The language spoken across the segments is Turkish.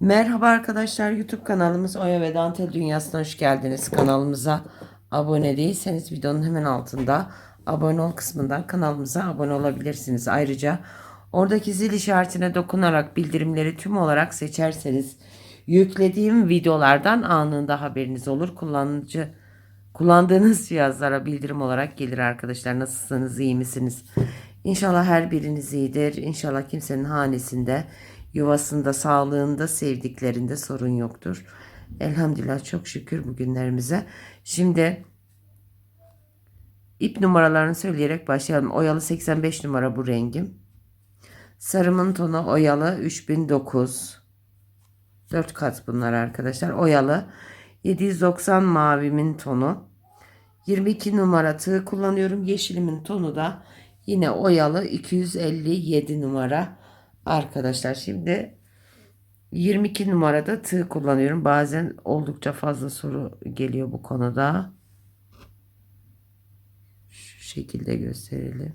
Merhaba arkadaşlar YouTube kanalımız Oya ve Dantel Dünyası'na hoş geldiniz. Kanalımıza abone değilseniz videonun hemen altında abone ol kısmından kanalımıza abone olabilirsiniz. Ayrıca oradaki zil işaretine dokunarak bildirimleri tüm olarak seçerseniz yüklediğim videolardan anında haberiniz olur. Kullanıcı kullandığınız cihazlara bildirim olarak gelir arkadaşlar. Nasılsınız, iyi misiniz? İnşallah her biriniz iyidir. İnşallah kimsenin hanesinde, yuvasında, sağlığında, sevdiklerinde sorun yoktur. Elhamdülillah çok şükür bugünlerimize. Şimdi ip numaralarını söyleyerek başlayalım. Oyalı 85 numara bu rengim. Sarımın tonu oyalı 3009. 4 kat bunlar arkadaşlar. Oyalı 790 mavimin tonu. 22 numara tığ kullanıyorum. Yeşilimin tonu da yine oyalı 257 numara arkadaşlar. Şimdi 22 numarada tığ kullanıyorum. Bazen oldukça fazla soru geliyor bu konuda. Şu şekilde gösterelim.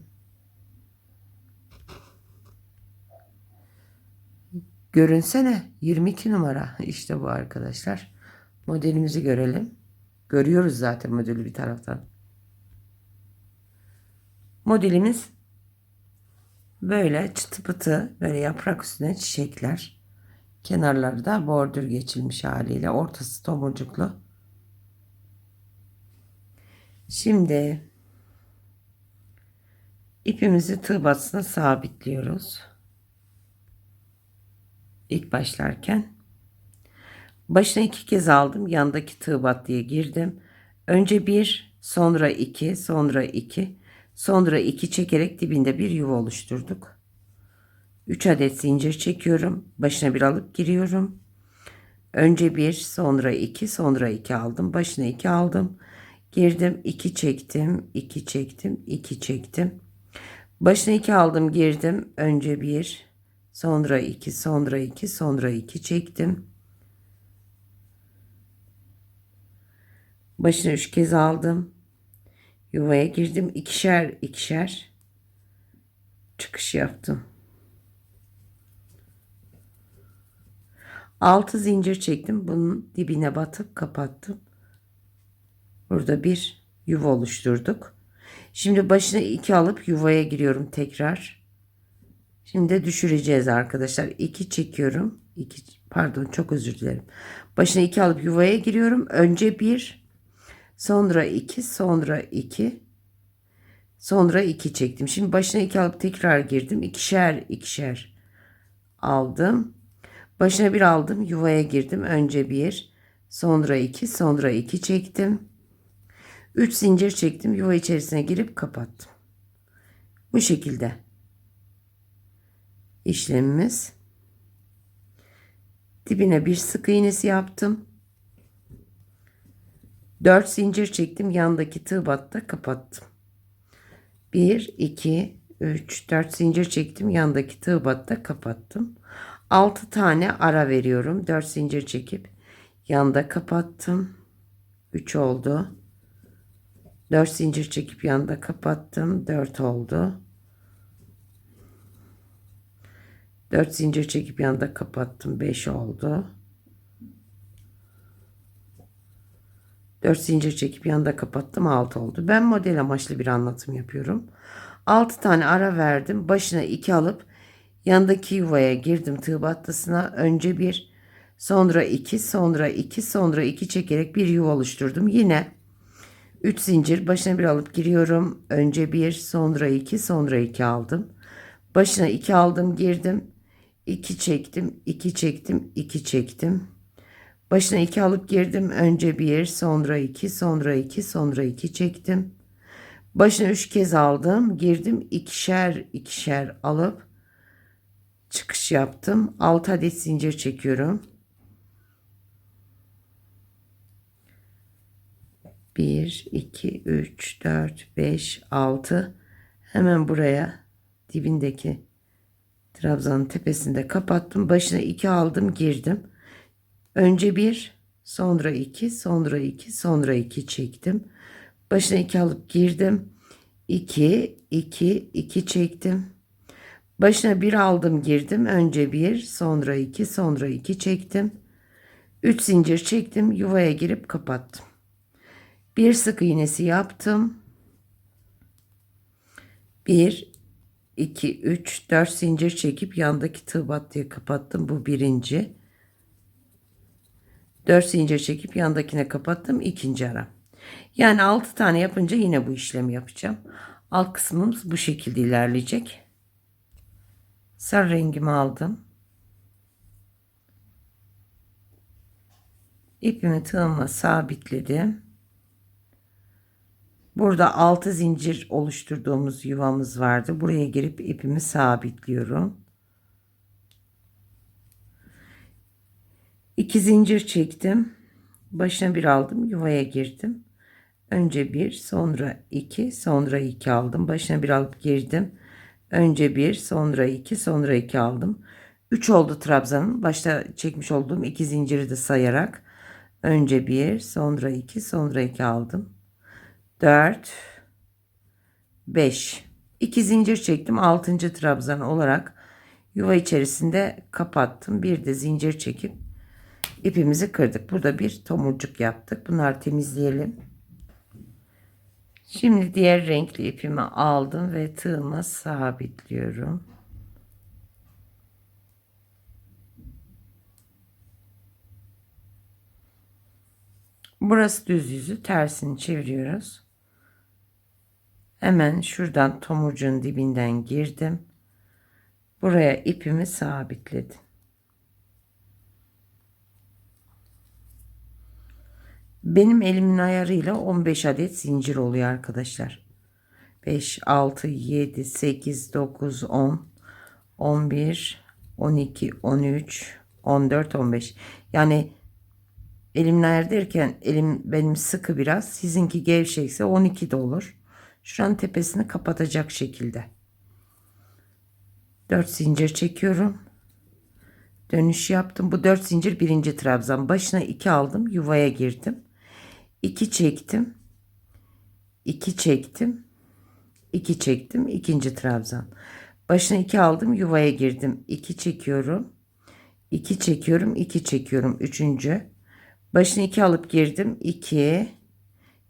Görünsene 22 numara işte bu arkadaşlar. Modelimizi görelim. Görüyoruz zaten modeli bir taraftan. Modelimiz böyle çıtı pıtı böyle yaprak üstüne çiçekler. Kenarları da bordür geçilmiş haliyle. Ortası tomurcuklu. Şimdi ipimizi tığ batısına sabitliyoruz. İlk başlarken başına iki kez aldım. Yandaki tığ battıya girdim. Önce bir, sonra iki, sonra iki, sonra iki çekerek dibinde bir yuva oluşturduk. 3 adet zincir çekiyorum. Başına bir alıp giriyorum. Önce bir, sonra iki, sonra iki aldım. Başına iki aldım. Girdim, iki çektim, iki çektim, iki çektim. Başına iki aldım, girdim. Önce bir, sonra iki, sonra iki, sonra iki çektim. Başına üç kez aldım. Yuvaya girdim. ikişer ikişer çıkış yaptım. Altı zincir çektim. Bunun dibine batıp kapattım. Burada bir yuva oluşturduk. Şimdi başına iki alıp yuvaya giriyorum tekrar. Şimdi de düşüreceğiz arkadaşlar. 2 çekiyorum. 2 pardon çok özür dilerim. Başına 2 alıp yuvaya giriyorum. Önce 1 sonra 2 sonra 2 sonra 2 çektim. Şimdi başına 2 alıp tekrar girdim. İkişer ikişer aldım. Başına bir aldım. Yuvaya girdim. Önce 1 sonra 2 sonra 2 çektim. 3 zincir çektim. Yuva içerisine girip kapattım. Bu şekilde işlemimiz. Dibine bir sık iğnesi yaptım. 4 zincir çektim. Yandaki tığ batta kapattım. 1, 2, 3, 4 zincir çektim. Yandaki tığ batta kapattım. 6 tane ara veriyorum. 4 zincir çekip yanda kapattım. 3 oldu. 4 zincir çekip yanda kapattım. 4 oldu. 4 zincir çekip yanda kapattım. 5 oldu. 4 zincir çekip yanda kapattım. 6 oldu. Ben model amaçlı bir anlatım yapıyorum. 6 tane ara verdim. Başına 2 alıp yandaki yuvaya girdim tığ battısına. Önce 1 sonra 2 sonra 2 sonra 2 çekerek bir yuva oluşturdum. Yine 3 zincir başına bir alıp giriyorum. Önce 1 sonra 2 sonra 2 aldım. Başına 2 aldım girdim. 2 çektim, 2 çektim, 2 çektim. Başına 2 alıp girdim. Önce 1, sonra 2, sonra 2, sonra 2 çektim. Başına 3 kez aldım. Girdim. ikişer ikişer alıp çıkış yaptım. 6 adet zincir çekiyorum. 1, 2, 3, 4, 5, 6. Hemen buraya dibindeki trabzanın tepesinde kapattım. Başına 2 aldım girdim. Önce 1 sonra 2 sonra 2 sonra 2 çektim. Başına 2 alıp girdim. 2 2 2 çektim. Başına bir aldım girdim. Önce bir, sonra iki, sonra iki çektim. Üç zincir çektim. Yuvaya girip kapattım. Bir sık iğnesi yaptım. Bir, iki, üç, dört zincir çekip yandaki tığ battıya kapattım. Bu birinci. Dört zincir çekip yandakine kapattım. ikinci ara. Yani altı tane yapınca yine bu işlemi yapacağım. Alt kısmımız bu şekilde ilerleyecek. Sarı rengimi aldım. İpimi tığıma sabitledim. Burada 6 zincir oluşturduğumuz yuvamız vardı. Buraya girip ipimi sabitliyorum. 2 zincir çektim. Başına bir aldım. Yuvaya girdim. Önce bir, sonra iki, sonra iki aldım. Başına bir alıp girdim. Önce bir, sonra iki, sonra iki aldım. Üç oldu trabzanın. Başta çekmiş olduğum iki zinciri de sayarak. Önce bir, sonra iki, sonra iki aldım. Dört, beş. İki zincir çektim. Altıncı trabzan olarak yuva içerisinde kapattım. Bir de zincir çekip ipimizi kırdık. Burada bir tomurcuk yaptık. Bunları temizleyelim. Şimdi diğer renkli ipimi aldım ve tığıma sabitliyorum. Burası düz yüzü tersini çeviriyoruz. Hemen şuradan tomurcuğun dibinden girdim. Buraya ipimi sabitledim. Benim elimin ayarıyla 15 adet zincir oluyor arkadaşlar. 5, 6, 7, 8, 9, 10, 11, 12, 13, 14, 15. Yani elimin ayar derken elim benim sıkı biraz. Sizinki gevşekse 12 de olur. Şuranın tepesini kapatacak şekilde. 4 zincir çekiyorum. Dönüş yaptım. Bu 4 zincir birinci trabzan. Başına 2 aldım. Yuvaya girdim. 2 çektim. 2 çektim. 2 çektim. ikinci trabzan. Başına 2 aldım. Yuvaya girdim. 2 çekiyorum. 2 çekiyorum. 2 çekiyorum. Üçüncü. Başına 2 alıp girdim. 2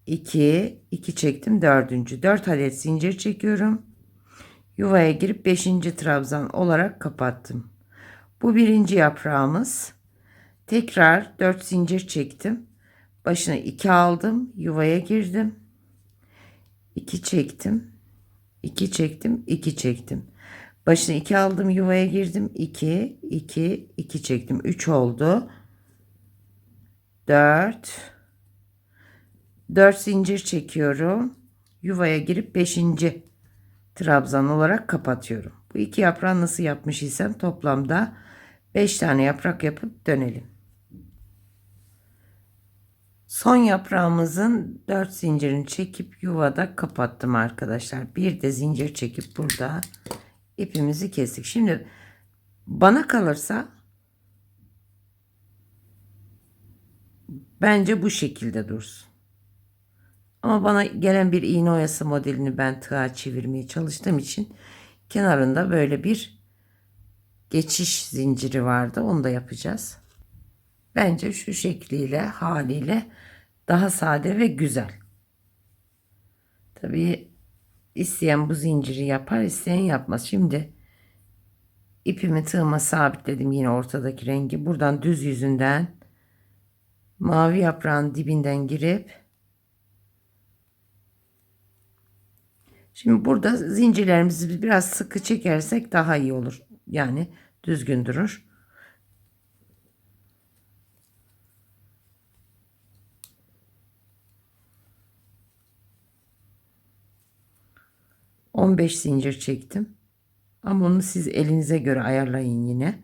2 2 çektim. Dördüncü. 4 adet zincir çekiyorum. Yuvaya girip 5. trabzan olarak kapattım. Bu birinci yaprağımız. Tekrar 4 zincir çektim. Başına 2 aldım. Yuvaya girdim. 2 çektim. 2 çektim. 2 çektim. Başına 2 aldım. Yuvaya girdim. 2 2 2 çektim. 3 oldu. 4 4 zincir çekiyorum. Yuvaya girip 5. trabzan olarak kapatıyorum. Bu iki yaprağı nasıl yapmış isem toplamda 5 tane yaprak yapıp dönelim. Son yaprağımızın 4 zincirini çekip yuvada kapattım arkadaşlar. Bir de zincir çekip burada ipimizi kestik. Şimdi bana kalırsa bence bu şekilde dursun. Ama bana gelen bir iğne oyası modelini ben tığa çevirmeye çalıştığım için kenarında böyle bir geçiş zinciri vardı. Onu da yapacağız. Bence şu şekliyle haliyle daha sade ve güzel. Tabii isteyen bu zinciri yapar, isteyen yapmaz. Şimdi ipimi tığıma sabitledim yine ortadaki rengi. Buradan düz yüzünden mavi yaprağın dibinden girip Şimdi burada zincirlerimizi biraz sıkı çekersek daha iyi olur. Yani düzgün durur. 15 zincir çektim. Ama onu siz elinize göre ayarlayın yine.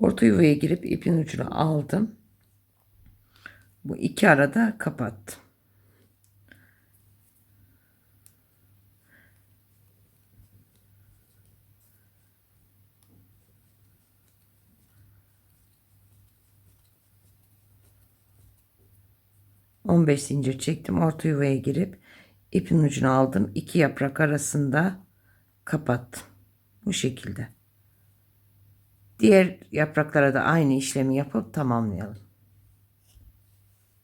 Orta yuvaya girip ipin ucunu aldım. Bu iki arada kapattım. On beş zincir çektim. Orta yuvaya girip ipin ucunu aldım. iki yaprak arasında kapattım. Bu şekilde. Diğer yapraklara da aynı işlemi yapıp tamamlayalım.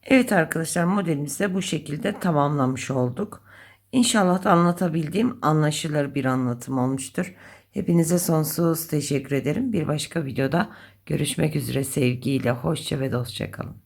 Evet arkadaşlar modelimizi de bu şekilde tamamlamış olduk. İnşallah da anlatabildiğim anlaşılır bir anlatım olmuştur. Hepinize sonsuz teşekkür ederim. Bir başka videoda görüşmek üzere sevgiyle. Hoşça ve dostça kalın.